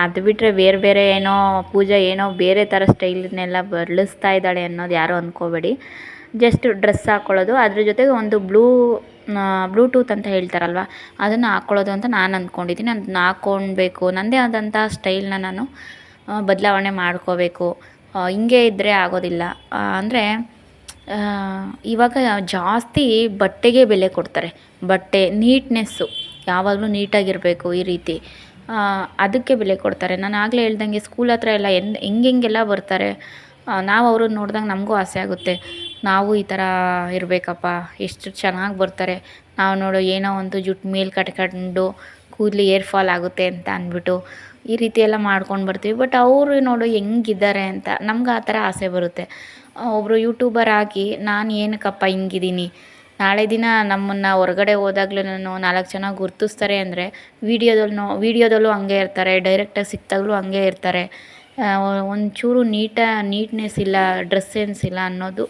ಅದು ಬಿಟ್ಟರೆ ಬೇರೆ ಬೇರೆ ಏನೋ ಪೂಜಾ ಏನೋ ಬೇರೆ ಥರ ಸ್ಟೈಲನ್ನೆಲ್ಲ ಬಳಸ್ತಾ ಇದ್ದಾಳೆ ಅನ್ನೋದು ಯಾರೂ ಅಂದ್ಕೋಬೇಡಿ ಜಸ್ಟ್ ಡ್ರೆಸ್ ಹಾಕ್ಕೊಳ್ಳೋದು ಅದ್ರ ಜೊತೆಗೆ ಒಂದು ಬ್ಲೂ ಬ್ಲೂಟೂತ್ ಅಂತ ಹೇಳ್ತಾರಲ್ವ? ಅದನ್ನು ಹಾಕ್ಕೊಳ್ಳೋದು ಅಂತ ನಾನು ಅಂದ್ಕೊಂಡಿದ್ದೀನಿ ಅದನ್ನ ಹಾಕ್ಕೊಳ್ಬೇಕು ನನ್ನದೇ ಆದಂಥ ಸ್ಟೈಲನ್ನ ನಾನು ಬದಲಾವಣೆ ಮಾಡ್ಕೋಬೇಕು. ಹಿಂಗೆ ಇದ್ದರೆ ಆಗೋದಿಲ್ಲ. ಅಂದರೆ ಇವಾಗ ಜಾಸ್ತಿ ಬಟ್ಟೆಗೆ ಬೆಲೆ ಕೊಡ್ತಾರೆ. ಬಟ್ಟೆ, ನೀಟ್ನೆಸ್ಸು. ಯಾವಾಗಲೂ ನೀಟಾಗಿರಬೇಕು ಈ ರೀತಿ. ಅದಕ್ಕೆ ಬೆಲೆ ಕೊಡ್ತಾರೆ. ನಾನು ಆಗಲೇ ಹೇಳ್ದಂಗೆ ಸ್ಕೂಲ್ ಹತ್ರ ಎಲ್ಲ ಹೆಂಗೆ ಹೆಂಗೆಲ್ಲ ಬರ್ತಾರೆ. ನಾವು ಅವ್ರನ್ನ ನೋಡಿದಾಗ ನಮಗೂ ಆಸೆ ಆಗುತ್ತೆ. ನಾವು ಈ ಥರ ಇರಬೇಕಪ್ಪ ಎಷ್ಟು ಚೆನ್ನಾಗಿ ಬರ್ತಾರೆ. ನಾವು ನೋಡು, ಏನೋ ಒಂದು ಜುಟ್ಟು ಮೇಲೆ ಕಟ್ಕೊಂಡು ಕೂದಲು ಏರ್ ಫಾಲ್ ಆಗುತ್ತೆ ಅಂತ ಅಂದ್ಬಿಟ್ಟು ಈ ರೀತಿ ಎಲ್ಲ ಮಾಡ್ಕೊಂಡು ಬರ್ತೀವಿ. ಬಟ್ ಅವರು ನೋಡು ಹೆಂಗಿದ್ದಾರೆ ಅಂತ ನಮ್ಗೆ ಆ ಥರ ಆಸೆ ಬರುತ್ತೆ. ಒಬ್ಬರು ಯೂಟ್ಯೂಬರ್ ಆಗಿ, ನಾನು ಏನಕ್ಕಪ್ಪ ಹಿಂಗಿದ್ದೀನಿ ನಾಳೆ ದಿನ ನಮ್ಮನ್ನು ಹೊರಗಡೆ ಹೋದಾಗಲೂ ನಾಲ್ಕು ಜನ ಗುರ್ತಿಸ್ತಾರೆ ಅಂದರೆ ವೀಡಿಯೋದಲ್ಲೂ ವೀಡಿಯೋದಲ್ಲೂ ಹಂಗೆ ಇರ್ತಾರೆ ಡೈರೆಕ್ಟಾಗಿ ಸಿಕ್ತಾಗಲೂ ಹಂಗೆ ಇರ್ತಾರೆ. ಒಂಚೂರು ನೀಟ ನೀಟ್ನೆಸ್ ಇಲ್ಲ ಡ್ರೆಸ್ ಸೆನ್ಸ್ ಇಲ್ಲ ಅನ್ನೋದು,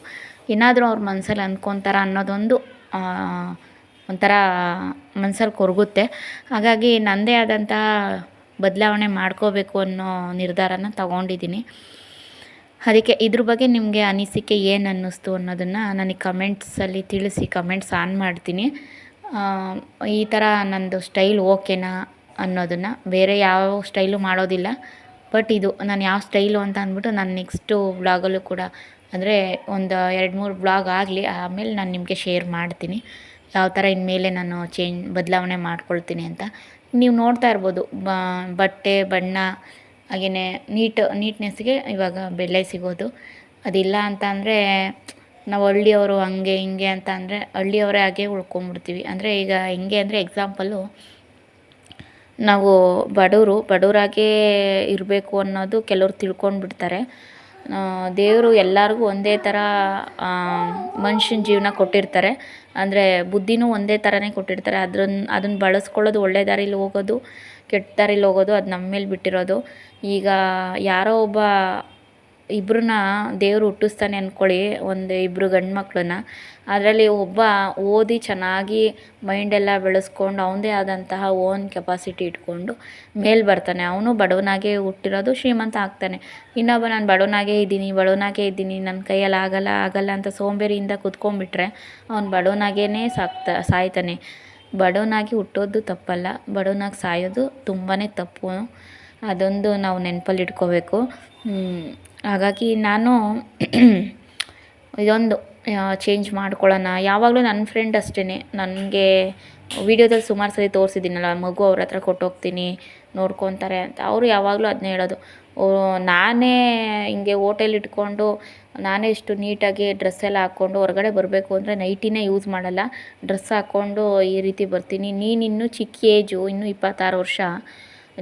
ಏನಾದರೂ ಅವ್ರ ಮನಸ್ಸಲ್ಲಿ ಅಂದ್ಕೊತಾರ ಅನ್ನೋದೊಂದು ಒಂಥರ ಮನಸ್ಸಲ್ಲಿ ಕೊರಗುತ್ತೆ. ಹಾಗಾಗಿ ನನ್ನದೇ ಆದಂತಹ ಬದಲಾವಣೆ ಮಾಡ್ಕೋಬೇಕು ಅನ್ನೋ ನಿರ್ಧಾರನ ತಗೊಂಡಿದ್ದೀನಿ. ಅದಕ್ಕೆ ಇದ್ರ ಬಗ್ಗೆ ನಿಮಗೆ ಅನಿಸಿಕೆ ಏನು ಅನ್ನಿಸ್ತು ಅನ್ನೋದನ್ನು ನನಗೆ ಕಮೆಂಟ್ಸಲ್ಲಿ ತಿಳಿಸಿ ಕಮೆಂಟ್ಸ್ ಆನ್ ಮಾಡ್ತೀನಿ. ಈ ಥರ ನನ್ನದು ಸ್ಟೈಲ್ ಓಕೆನಾ ಅನ್ನೋದನ್ನು, ಬೇರೆ ಯಾವ ಸ್ಟೈಲು ಮಾಡೋದಿಲ್ಲ. ಬಟ್ ಇದು ನಾನು ಯಾವ ಸ್ಟೈಲು ಅಂತ ಅಂದ್ಬಿಟ್ಟು ನಾನು ನೆಕ್ಸ್ಟು ವ್ಲಾಗಲ್ಲೂ ಕೂಡ ಅಂದರೆ ಒಂದು ಎರಡು ಮೂರು ವ್ಲಾಗ್ ಆಗಲಿ ಆಮೇಲೆ ನಾನು ನಿಮಗೆ ಶೇರ್ ಮಾಡ್ತೀನಿ. ಯಾವ ಥರ ಇನ್ಮೇಲೆ ನಾನು ಚೇಂಜ್ ಬದಲಾವಣೆ ಮಾಡ್ಕೊಳ್ತೀನಿ ಅಂತ. ನೀವು ನೋಡ್ತಾ ಇರ್ಬೋದು ಬಟ್ಟೆ, ಬಣ್ಣ ಹಾಗೆಯೇ ನೀಟ್ ನೀಟ್ನೆಸ್ಗೆ ಇವಾಗ ಬೆಲೆ ಸಿಗೋದು. ಅದಿಲ್ಲ ಅಂತ ಅಂದರೆ ನಾವು ಹಳ್ಳಿಯವರು ಹಂಗೆ ಹಿಂಗೆ ಅಂತ ಅಂದರೆ ಹಳ್ಳಿಯವರೇ ಹಾಗೆ ಉಳ್ಕೊಂಬಿಡ್ತೀವಿ ಅಂದರೆ ಈಗ ಹೆಂಗೆ ಅಂದರೆ ಎಕ್ಸಾಂಪಲ್ಲು ನಾವು ಬಡವರು, ಬಡವರಾಗೇ ಇರಬೇಕು ಅನ್ನೋದು ಕೆಲವ್ರು ತಿಳ್ಕೊಂಡ್ಬಿಡ್ತಾರೆ. ದೇವರು ಎಲ್ಲರಿಗೂ ಒಂದೇ ಥರ ಮನುಷ್ಯನ ಜೀವನ ಕೊಟ್ಟಿರ್ತಾರೆ. ಅಂದರೆ ಬುದ್ಧಿನೂ ಒಂದೇ ಥರನೇ ಕೊಟ್ಟಿರ್ತಾರೆ. ಅದನ್ನ ಅದನ್ನು ಬಳಸ್ಕೊಳ್ಳೋದು ಒಳ್ಳೆ ದಾರಿಲಿ ಹೋಗೋದು, ಕೆಟ್ಟ ದಾರಿಲಿ ಹೋಗೋದು, ಅದು ನಮ್ಮ ಮೇಲೆ ಬಿಟ್ಟಿರೋದು. ಈಗ ಯಾರೋ ಒಬ್ಬ ಇಬ್ಬರನ್ನ ದೇವರು ಹುಟ್ಟಿಸ್ತಾನೆ ಅಂದ್ಕೊಳ್ಳಿ ಒಂದು ಇಬ್ಬರು ಗಂಡು ಮಕ್ಕಳನ್ನ ಅದರಲ್ಲಿ ಒಬ್ಬ ಓದಿ ಚೆನ್ನಾಗಿ ಮೈಂಡೆಲ್ಲ ಬೆಳೆಸ್ಕೊಂಡು, ಅವನದೇ ಆದಂತಹ ಓನ್ ಕೆಪಾಸಿಟಿ ಇಟ್ಕೊಂಡು ಮೇಲೆ ಬರ್ತಾನೆ. ಅವನು ಬಡವನಾಗೇ ಹುಟ್ಟಿರೋದು ಶ್ರೀಮಂತ ಆಗ್ತಾನೆ. ಇನ್ನೊಬ್ಬ, ನಾನು ಬಡವನಾಗೇ ಇದ್ದೀನಿ ಬಡವನಾಗೇ ಇದ್ದೀನಿ ನನ್ನ ಕೈಯಲ್ಲಿ ಆಗಲ್ಲ ಆಗಲ್ಲ ಅಂತ ಸೋಂಬೇರಿಯಿಂದ ಕೂತ್ಕೊಂಡ್ಬಿಟ್ರೆ ಅವನು ಬಡವನಾಗೇ ಸಾಕ್ತಾ, ಸಾಯ್ತಾನೆ. ಬಡವನಾಗಿ ಹುಟ್ಟೋದು ತಪ್ಪಲ್ಲ, ಬಡವನಾಗಿ ಸಾಯೋದು ತುಂಬಾ ತಪ್ಪು. ಅದೊಂದು ನಾವು ನೆನಪಲ್ಲಿ ಇಟ್ಕೋಬೇಕು. ಹಾಗಾಗಿ ನಾನು ಇದೊಂದು ಚೇಂಜ್ ಮಾಡ್ಕೊಳ್ಳೋಣ. ಯಾವಾಗಲೂ ನನ್ನ ಫ್ರೆಂಡ್ ಅಷ್ಟೇ ನನಗೆ ವೀಡಿಯೋದಲ್ಲಿ ಸುಮಾರು ಸರಿ ತೋರಿಸಿದ್ದೀನಲ್ಲ, ಮಗು ಅವ್ರ ಹತ್ರ ಕೊಟ್ಟೋಗ್ತೀನಿ, ನೋಡ್ಕೊತಾರೆ ಅಂತ. ಅವರು ಯಾವಾಗಲೂ ಅದನ್ನೇ ಹೇಳೋದು. ನಾನೇ ಹಿಂಗೆ ಹೋಟೆಲ್ ಇಟ್ಕೊಂಡು, ನಾನೇ ಇಷ್ಟು ನೀಟಾಗಿ ಡ್ರೆಸ್ ಎಲ್ಲ ಹಾಕ್ಕೊಂಡು ಹೊರಗಡೆ ಬರಬೇಕು ಅಂದರೆ ನೈಟಿನೇ ಯೂಸ್ ಮಾಡಲ್ಲ. ಡ್ರೆಸ್ ಹಾಕ್ಕೊಂಡು ಈ ರೀತಿ ಬರ್ತೀನಿ. ನೀನು ಇನ್ನೂ ಚಿಕ್ಕ ಏಜು ಇನ್ನೂ ಇಪ್ಪತ್ತಾರು ವರ್ಷ.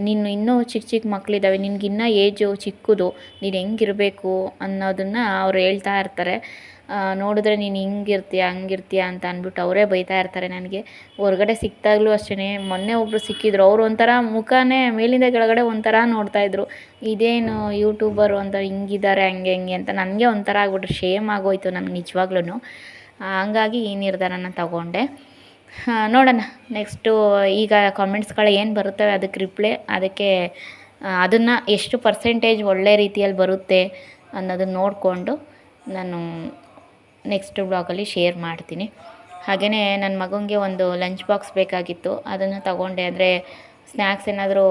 ನೀನು ಇನ್ನೂ ಚಿಕ್ಕ ಚಿಕ್ಕ ಮಕ್ಕಳಿದ್ದಾವೆ ನಿನ್ಗೆ ಇನ್ನೂ ಏಜು ಚಿಕ್ಕದು, ನೀನು ಹೆಂಗಿರಬೇಕು ಅನ್ನೋದನ್ನು ಅವ್ರು ಹೇಳ್ತಾ ಇರ್ತಾರೆ. ನೋಡಿದ್ರೆ ನೀನು ಹಿಂಗಿರ್ತೀಯ, ಹಂಗಿರ್ತೀಯ ಅಂತ ಅಂದ್ಬಿಟ್ಟು ಅವರೇ ಬೈತಾ ಇರ್ತಾರೆ ನನಗೆ. ಹೊರಗಡೆ ಸಿಕ್ತಾಗಲೂ ಅಷ್ಟೇ ಮೊನ್ನೆ ಒಬ್ಬರು ಸಿಕ್ಕಿದ್ರು, ಅವರು ಒಂಥರ ಮುಖನೇ ಮೇಲಿಂದ ಕೆಳಗಡೆ ಒಂಥರ ನೋಡ್ತಾಯಿದ್ರು ಇದೇನು ಯೂಟ್ಯೂಬರು ಅಂತ ಹಿಂಗಿದ್ದಾರೆ, ಹಂಗೆ, ಹಿಂಗೆ ಅಂತ ನನಗೆ ಒಂಥರ ಆಗ್ಬಿಟ್ರೆ ಶೇಮ್ ಆಗೋಯ್ತು ನನಗೆ ನಿಜವಾಗ್ಲೂ ಹಂಗಾಗಿ ಈ ನಿರ್ಧಾರನ ತಗೊಂಡೆ. ನೋಡೋಣ. ನೆಕ್ಸ್ಟು ಈಗ ಕಾಮೆಂಟ್ಸ್ಗಳು ಏನು ಬರುತ್ತವೆ ಅದಕ್ಕೆ ರಿಪ್ಲೈ ಅದಕ್ಕೆ ಅದನ್ನು ಎಷ್ಟು ಪರ್ಸೆಂಟೇಜ್ ಒಳ್ಳೆ ರೀತಿಯಲ್ಲಿ ಬರುತ್ತೆ ಅನ್ನೋದನ್ನು ನೋಡಿಕೊಂಡು ನಾನು ನೆಕ್ಸ್ಟ್ ಬ್ಲಾಗಲ್ಲಿ ಶೇರ್ ಮಾಡ್ತೀನಿ. ಹಾಗೆಯೇ ನನ್ನ ಮಗನಿಗೆ ಒಂದು ಲಂಚ್ ಬಾಕ್ಸ್ ಬೇಕಾಗಿತ್ತು. ಅದನ್ನು ತಗೊಂಡೆ. ಅಂದರೆ ಸ್ನ್ಯಾಕ್ಸ್ ಏನಾದರೂ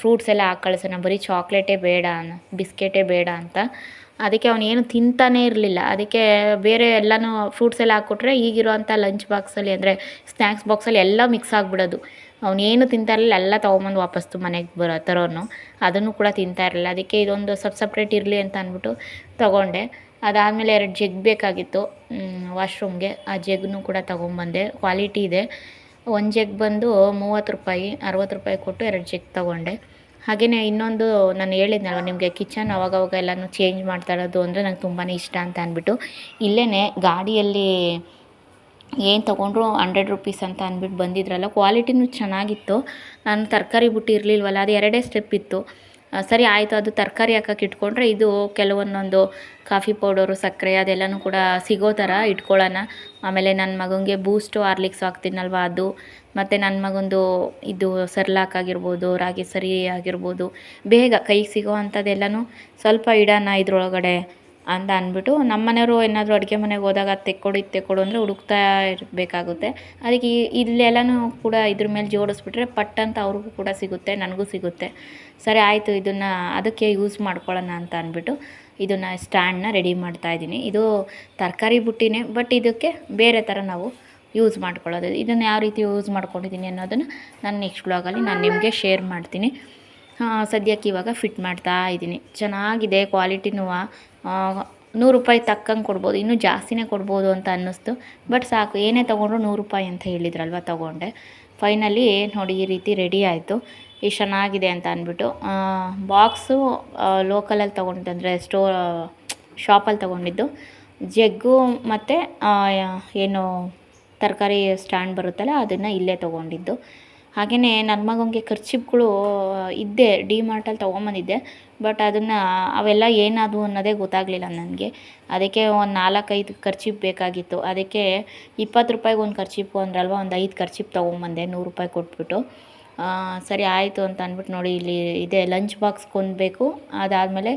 ಫ್ರೂಟ್ಸ್ ಎಲ್ಲ ಹಾಕಿ ಕಳಿಸೋಣ ಬರೀ ಚಾಕ್ಲೇಟೇ ಬೇಡ ಬಿಸ್ಕೆಟೇ ಬೇಡ ಅಂತ. ಅದಕ್ಕೆ ಅವನು ಏನು ತಿಂತಾನೇ ಇರಲಿಲ್ಲ. ಅದಕ್ಕೆ ಬೇರೆ ಎಲ್ಲನೂ ಫ್ರೂಟ್ಸ್ ಎಲ್ಲ ಹಾಕ್ಕೊಟ್ರೆ ಈಗಿರುವಂಥ ಲಂಚ್ ಬಾಕ್ಸಲ್ಲಿ ಅಂದರೆ ಸ್ನ್ಯಾಕ್ಸ್ ಬಾಕ್ಸಲ್ಲಿ ಎಲ್ಲ ಮಿಕ್ಸ್ ಆಗಿಬಿಡೋದು. ಅವನೇನು ತಿಂತಾ ಇರಲಿಲ್ಲ, ಎಲ್ಲ ತೊಗೊಂಬಂದು ವಾಪಸ್ಸು ಮನೆಗೆ ಬರೋ ತರೋನು. ಅದನ್ನು ಕೂಡ ತಿಂತಾ ಇರಲಿಲ್ಲ. ಅದಕ್ಕೆ ಇದೊಂದು ಸಪ್ ಸಪ್ರೇಟ್ ಇರಲಿ ಅಂತ ಅಂದ್ಬಿಟ್ಟು ತೊಗೊಂಡೆ. ಅದಾದಮೇಲೆ ಎರಡು ಜಗ್ ಬೇಕಾಗಿತ್ತು. ವಾಶ್ರೂಮ್ಗೆ ಆ ಜಗ್ನು ಕೂಡ ತೊಗೊಂಬಂದೆ. ಕ್ವಾಲಿಟಿ ಇದೆ. ಒಂದು ಜಗ್ ಬಂದು ಮೂವತ್ತು ರೂಪಾಯಿ, ಅರವತ್ತು ರೂಪಾಯಿ ಕೊಟ್ಟು ಎರಡು ಜಗ್ ತೊಗೊಂಡೆ. ಹಾಗೆಯೇ ಇನ್ನೊಂದು ನಾನು ಹೇಳಿದ್ನಲ್ವ, ನಿಮಗೆ ಕಿಚನ್ ಅವಾಗವಾಗ ಎಲ್ಲನೂ ಚೇಂಜ್ ಮಾಡ್ತಾ ಇರೋದು ಅಂದರೆ ನಂಗೆ ತುಂಬಾ ಇಷ್ಟ ಅಂತ ಅಂದ್ಬಿಟ್ಟು ಇಲ್ಲೇ ಗಾಡಿಯಲ್ಲಿ ಏನು ತೊಗೊಂಡ್ರು ಹಂಡ್ರೆಡ್ ರುಪೀಸ್ ಅಂತ ಅಂದ್ಬಿಟ್ಟು ಬಂದಿದ್ರಲ್ಲ ಕ್ವಾಲಿಟಿನೂ ಚೆನ್ನಾಗಿತ್ತು. ನಾನು ತರಕಾರಿ ಬಿಟ್ಟು ಇರಲಿಲ್ವಲ್ಲ, ಅದು ಎರಡೇ ಸ್ಟೆಪ್ ಇತ್ತು. ಸರಿ ಆಯಿತು, ಅದು ತರಕಾರಿ ಹಾಕಕ್ಕೆ ಇಟ್ಕೊಂಡ್ರೆ ಇದು ಕೆಲವೊಂದೊಂದು ಕಾಫಿ ಪೌಡರು, ಸಕ್ಕರೆ, ಅದೆಲ್ಲನೂ ಕೂಡ ಸಿಗೋ ಥರ ಇಟ್ಕೊಳ್ಳೋಣ. ಆಮೇಲೆ ನನ್ನ ಮಗನಿಗೆ ಬೂಸ್ಟು ಹಾರ್ಲಿಕ್ಸ್ ಹಾಕ್ತೀನಲ್ವ ಅದು. ಮತ್ತು ನನ್ನ ಮಗಂದು ಇದು ಸರ್ಲಾಕ್ ಆಗಿರ್ಬೋದು, ರಾಗಿ ಸರಿ ಆಗಿರ್ಬೋದು, ಬೇಗ ಕೈಗೆ ಸಿಗೋ ಅಂಥದ್ದೆಲ್ಲನೂ ಸ್ವಲ್ಪ ಇಡೋಣ ಇದ್ರೊಳಗಡೆ ಅಂತ ಅಂದ್ಬಿಟ್ಟು ನಮ್ಮ ಮನೆಯವರು ಏನಾದರೂ ಅಡುಗೆ ಮನೆಗೆ ಹೋದಾಗ ಅದು ತೆಕ್ಕೊಡು, ಇದು ತೆಕ್ಕೊಡು ಅಂದರೆ ಹುಡುಕ್ತಾ ಇರಬೇಕಾಗುತ್ತೆ. ಅದಕ್ಕೆ ಇಲ್ಲೆಲ್ಲನೂ ಕೂಡ ಇದ್ರ ಮೇಲೆ ಜೋಡಿಸ್ಬಿಟ್ರೆ ಪಟ್ ಅಂತ ಅವ್ರಿಗೂ ಕೂಡ ಸಿಗುತ್ತೆ, ನನಗೂ ಸಿಗುತ್ತೆ. ಸರಿ ಆಯಿತು, ಇದನ್ನು ಅದಕ್ಕೆ ಯೂಸ್ ಮಾಡ್ಕೊಳ್ಳೋಣ ಅಂತ ಅಂದ್ಬಿಟ್ಟು ಇದನ್ನು ಸ್ಟ್ಯಾಂಡನ್ನ ರೆಡಿ ಮಾಡ್ತಾ ಇದ್ದೀನಿ. ಇದು ತರಕಾರಿ ಬುಟ್ಟಿನೇ ಬಟ್ ಇದಕ್ಕೆ ಬೇರೆ ಥರ ನಾವು ಯೂಸ್ ಮಾಡ್ಕೊಳ್ಳೋದು. ಇದನ್ನು ಯಾವ ರೀತಿ ಯೂಸ್ ಮಾಡ್ಕೊಂಡಿದ್ದೀನಿ ಅನ್ನೋದನ್ನು ನಾನು ನೆಕ್ಸ್ಟ್ ಬ್ಲಾಗಲ್ಲಿ ನಾನು ನಿಮಗೆ ಶೇರ್ ಮಾಡ್ತೀನಿ. ಸದ್ಯಕ್ಕೆ ಇವಾಗ ಫಿಟ್ ಮಾಡ್ತಾ ಇದ್ದೀನಿ. ಚೆನ್ನಾಗಿದೆ ಕ್ವಾಲಿಟಿನೂ ನೂರು ರೂಪಾಯಿ ತಕ್ಕಂಗೆ ಕೊಡ್ಬೋದು, ಇನ್ನೂ ಜಾಸ್ತಿನೇ ಕೊಡ್ಬೋದು ಅಂತ ಅನ್ನಿಸ್ತು. ಬಟ್ ಸಾಕು, ಏನೇ ತೊಗೊಂಡ್ರು ನೂರು ರೂಪಾಯಿ ಅಂತ ಹೇಳಿದ್ರಲ್ವ ತೊಗೊಂಡೆ. ಫೈನಲಿ ನೋಡಿ, ಈ ರೀತಿ ರೆಡಿ ಆಯಿತು. ಎಷ್ಟು ಚೆನ್ನಾಗಿದೆ ಅಂತ ಅಂದ್ಬಿಟ್ಟು ಬಾಕ್ಸು ಲೋಕಲಲ್ಲಿ ಅಂದರೆ ಸ್ಟೋ ಶಾಪಲ್ಲಿ ತೊಗೊಂಡಿದ್ದು. ಜಗ್ಗು ಮತ್ತು ಏನು ತರಕಾರಿ ಸ್ಟ್ಯಾಂಡ್ ಬರುತ್ತಲ್ಲ, ಅದನ್ನು ಇಲ್ಲೇ ತೊಗೊಂಡಿದ್ದು. ಹಾಗೆಯೇ ನನ್ನ ಮಗನಿಗೆ ಖರ್ಚಿಪ್ಗಳು ಇದ್ದೆ, ಡಿ ಮಾರ್ಟಲ್ಲಿ ತೊಗೊಂಬಂದಿದ್ದೆ. ಬಟ್ ಅದನ್ನು ಅವೆಲ್ಲ ಏನಾದವು ಅನ್ನೋದೇ ಗೊತ್ತಾಗಲಿಲ್ಲ ನನಗೆ. ಅದಕ್ಕೆ ಒಂದು ನಾಲ್ಕೈದು ಖರ್ಚಿಪ್ ಬೇಕಾಗಿತ್ತು. ಅದಕ್ಕೆ ಇಪ್ಪತ್ತು ರೂಪಾಯಿಗೆ ಒಂದು ಖರ್ಚಿಪ್ಪು ಅಂದ್ರಲ್ವ ಒಂದು ಐದು ಖರ್ಚಿಪ್ ತೊಗೊಂಬಂದೆ, ನೂರು ರೂಪಾಯಿ ಕೊಟ್ಬಿಟ್ಟು. ಸರಿ ಆಯಿತು ಅಂತ ಅಂದ್ಬಿಟ್ಟು ನೋಡಿ, ಇಲ್ಲಿ ಇದೆ ಲಂಚ್ ಬಾಕ್ಸ್ ಕೊಂದಬೇಕು ಅದಾದಮೇಲೆ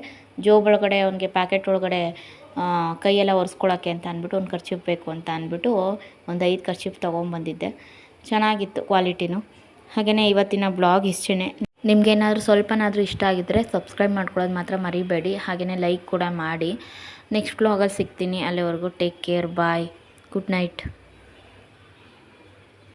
ಜೋಬ್ ಒಳಗಡೆ ಅವನಿಗೆ ಪ್ಯಾಕೆಟ್ ಒಳಗಡೆ ಕೈಯೆಲ್ಲ ಒರೆಸ್ಕೊಳಕ್ಕೆ ಅಂತ ಅಂದ್ಬಿಟ್ಟು ಒಂದು ಖರ್ಚಿಪ್ ಬೇಕು ಅಂತ ಅಂದ್ಬಿಟ್ಟು ಒಂದು ಐದು ಖರ್ಚಿಪ್ ತೊಗೊಂಬಂದಿದ್ದೆ ಚೆನ್ನಾಗಿತ್ತು ಕ್ವಾಲಿಟಿನೂ ಹಾಗೆಯೇ ಇವತ್ತಿನ ಬ್ಲಾಗ್ ಇಷ್ಟೇ ನಿಮಗೇನಾದರೂ ಸ್ವಲ್ಪನಾದರೂ ಇಷ್ಟ ಆಗಿದ್ದರೆ ಸಬ್ಸ್ಕ್ರೈಬ್ ಮಾಡ್ಕೊಳ್ಳೋದು ಮಾತ್ರ ಮರಿಬೇಡಿ. ಹಾಗೆಯೇ ಲೈಕ್ ಕೂಡ ಮಾಡಿ. ನೆಕ್ಸ್ಟ್ ಬ್ಲಾಗಲ್ಲಿ ಸಿಗ್ತೀನಿ. ಅಲ್ಲಿವರೆಗೂ take care bye good night